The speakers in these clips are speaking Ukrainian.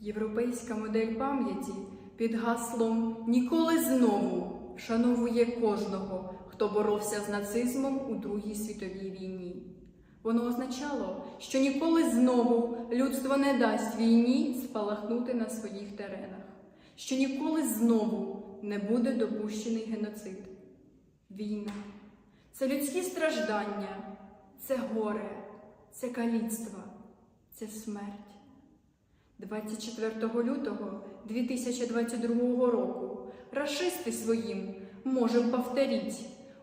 Європейська модель пам'яті під гаслом Ніколи знову вшановує кожного, хто боровся з нацизмом у Другій світовій війні. Воно означало, що ніколи знову людство не дасть війні спалахнути на своїх теренах, що ніколи знову не буде допущений геноцид. Війна це людські страждання, це горе, це каліцтво, це смерть. 24 лютого 2022 року рашисти своїм, можем повторіть,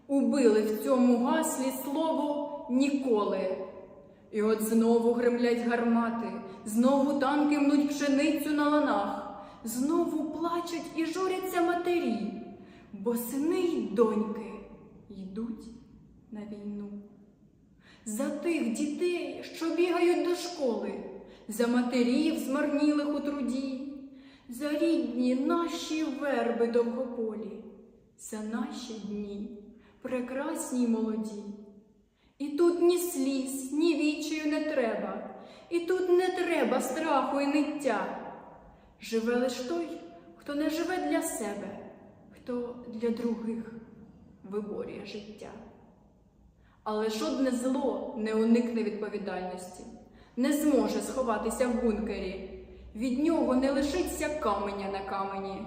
убили в цьому гаслі слово ніколи. І от знову гремлять гармати, знову танки мнуть пшеницю на ланах, знову плачуть і журяться матері, бо сини й доньки йдуть на війну. За тих дітей, що бігають до школи, за матерів, змарнілих у труді, за рідні наші верби довгополі, за наші дні, прекрасні й молоді. І тут ні сліз, ні вічію не треба, і тут не треба страху і ниття. Живе лиш той, хто не живе для себе, хто для других виборює життя. Але жодне зло не уникне відповідальності, не зможе сховатися в бункері. Від нього не лишиться каменя на камені.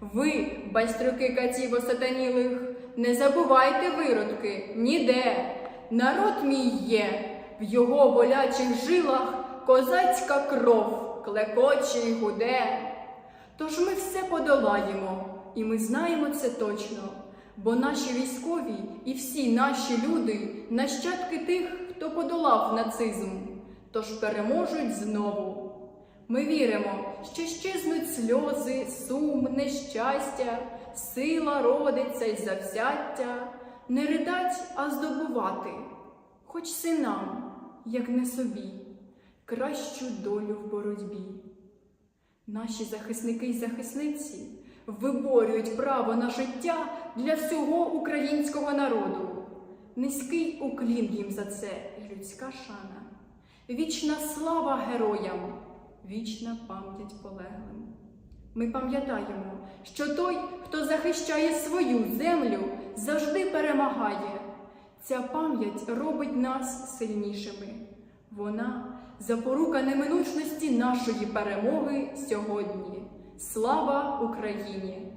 Ви, байстрюки катів осатанілих, не забувайте виродки ніде. Народ мій є, в його волячих жилах козацька кров клекоче й гуде. Тож ми все подолаємо, і ми знаємо це точно, бо наші військові і всі наші люди нащадки тих, хто подолав нацизм, тож переможуть знову. Ми віримо, що щезнуть сльози, сум, нещастя, сила родиться й завзяття, не ридать, а здобувати, хоч синам, як не собі, кращу долю в боротьбі. Наші захисники й захисниці виборюють право на життя для всього українського народу. Низький уклін їм за це людська шана. Вічна слава героям, вічна пам'ять полеглим. Ми пам'ятаємо, що той, хто захищає свою землю, завжди перемагає. Ця пам'ять робить нас сильнішими. Вона запорука неминучності нашої перемоги сьогодні. Слава Україні!